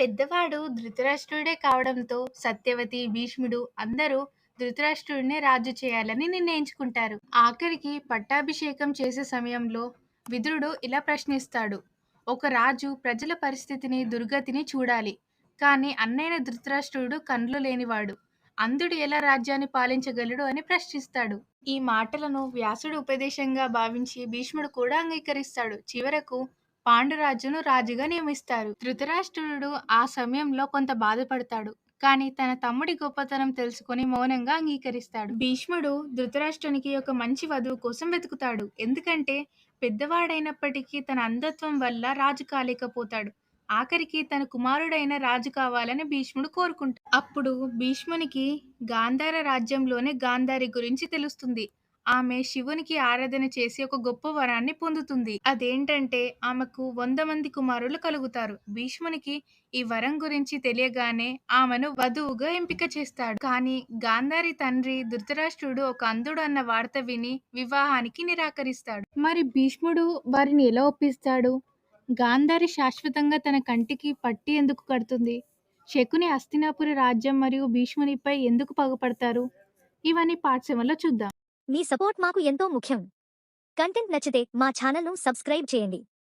పెద్దవాడు ధృతరాష్ట్రుడే కావడంతో సత్యవతి, భీష్ముడు అందరూ ధృతరాష్ట్రుడినే రాజు చేయాలని నిర్ణయించుకుంటారు. ఆఖరికి పట్టాభిషేకం చేసే సమయంలో విదురుడు ఇలా ప్రశ్నిస్తాడు. ఒక రాజు ప్రజల పరిస్థితిని, దుర్గతిని చూడాలి. కానీ అన్నైన ధృతరాష్ట్రుడు కండ్లు లేనివాడు. అంధుడు ఎలా రాజ్యాన్ని పాలించగలడు అని ప్రశ్నిస్తాడు. ఈ మాటలను వ్యాసుడు ఉపదేశంగా భావించి భీష్ముడు కూడా అంగీకరిస్తాడు. చివరకు పాండురాజును రాజుగా నియమిస్తారు. ధృతరాష్ట్రుడు ఆ సమయంలో కొంత బాధపడతాడు. కానీ తన తమ్ముడి గొప్పతనం తెలుసుకుని మౌనంగా అంగీకరిస్తాడు. భీష్ముడు ధృతరాష్ట్రునికి ఒక మంచి వధువు కోసం వెతుకుతాడు. ఎందుకంటే పెద్దవాడైనప్పటికీ తన అంధత్వం వల్ల రాజు కాలేకపోతాడు. ఆఖరికి తన కుమారుడైన రాజు కావాలని భీష్ముడు కోరుకుంటాడు. అప్పుడు భీష్మునికి గాంధార రాజ్యంలోనే గాంధారి గురించి తెలుస్తుంది. ఆమె శివునికి ఆరాధన చేసి ఒక గొప్ప వరాన్ని పొందుతుంది. అదేంటంటే ఆమెకు వంద మంది కుమారులు కలుగుతారు. భీష్మునికి ఈ వరం గురించి తెలియగానే ఆమెను వధువుగా ఎంపిక చేస్తాడు. కానీ గాంధారి తండ్రి ధృతరాష్ట్రుడు ఒక అంధుడు అన్న వార్త విని వివాహానికి నిరాకరిస్తాడు. మరి భీష్ముడు వారిని ఎలా ఒప్పిస్తాడు? గాంధారి శాశ్వతంగా తన కంటికి పట్టి ఎందుకు కడుతుంది? శకుని హస్తినాపురి రాజ్యం మరియు భీష్మునిపై ఎందుకు పగపడతారు? ఇవన్నీ పాఠశాలలో చూద్దాం. మీ సపోర్ట్ మాకు ఎంతో ముఖ్యం. కంటెంట్ నచ్చితే మా ఛానల్ను సబ్స్క్రైబ్ చేయండి.